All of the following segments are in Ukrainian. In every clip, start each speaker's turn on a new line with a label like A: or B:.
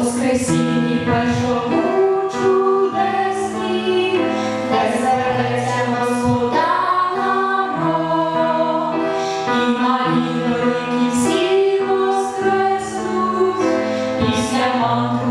A: Воскресінні першому чудесні, де звернеться Господа народ, і навіки воскреснуть, після мантру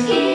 A: Thank you.